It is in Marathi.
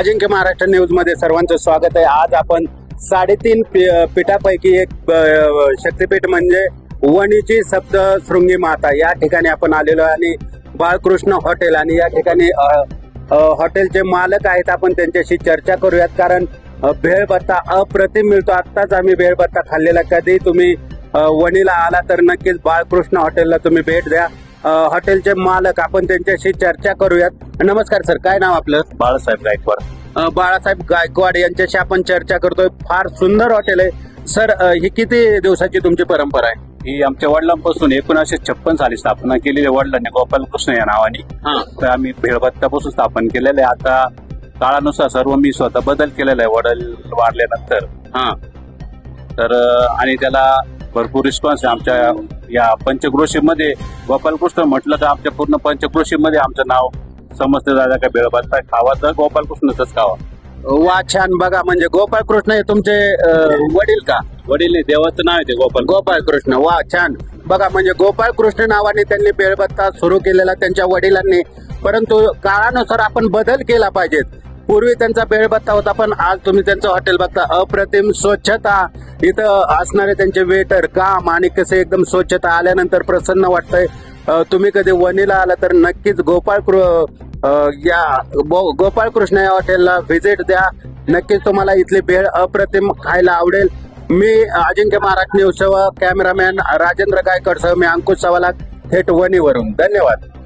अजिंक्य महाराष्ट्र न्यूजमध्ये सर्वांचं स्वागत आहे. आज आपण साडेतीन पी- पीठापैकी एक शक्तीपीठ म्हणजे वणीची सप्तशृंगी माता. या ठिकाणी आपण आलेलो आहे आणि बाळकृष्ण हॉटेल आणि या ठिकाणी हॉटेलचे मालक आहेत. आपण त्यांच्याशी चर्चा करूयात कारण भेळबत्ता अप्रतिम मिळतो. आत्ताच आम्ही भेळबत्ता खाल्लेला कधी तुम्ही वणीला आला तर नक्कीच बाळकृष्ण हॉटेलला तुम्ही भेट द्या. हॉटेलचे मालक आपण त्यांच्याशी चर्चा करूयात. नमस्कार सर काय नाव आपलं? बाळासाहेब गायकवाड. बाळासाहेब गायकवाड यांच्याशी आपण चर्चा करतोय. फार सुंदर हॉटेल आहे. सर ही किती दिवसाची तुमची परंपरा आहे? ही आमच्या वडिलांपासून एकोणीसशे छप्पन साली स्थापना केलेली आहे. वडिलांनी गोपालकृष्ण या नावाने. हा. तर आम्ही भेळभत्त्यापासून स्थापन केलेलं आहे. आता काळानुसार सर्व मी स्वतः बदल केलेला आहे. वडील वाढल्यानंतर हा. तर आणि त्याला भरपूर रिस्पॉन्स आहे आमच्या या पंचक्रोशीमध्ये. गोपालकृष्ण म्हटलं तर आमच्या पूर्ण पंचक्रोशीमध्ये आमचं नाव समजतं दादा का भेळभत्ता खावा तर गोपालकृष्णच खावा. वा छान बघा म्हणजे गोपाळ कृष्ण हे तुमचे वडील का? वडील नाही, देवाचं नाव आहे ते गोपाल. गोपाळ कृष्ण वा छान बघा म्हणजे गोपाळ कृष्ण नावाने त्यांनी बेळबत्ता सुरू केलेला त्यांच्या वडिलांनी परंतु काळानुसार आपण बदल केला पाहिजेत. पूर्वी त्यांचा बेळबत्ता होता पण आज तुम्ही त्यांचं हॉटेल बघता अप्रतिम स्वच्छता. इथं असणारे त्यांचे वेटर काम आणि कसे एकदम स्वच्छता आल्यानंतर प्रसन्न वाटतंय. तुम्ही कधी वणीला आला तर नक्कीच गोपाळ कृ या गो- गोपाळ कृष्ण या हॉटेलला व्हिजिट द्या. नक्कीच तुम्हाला इथली भेळ अप्रतिम खायला आवडेल. मी अजिंक्य महाराज न्यूज सह कॅमेरामॅन राजेंद्र गायकडसह मी अंकुश सवाला थेट वणीवरून. धन्यवाद.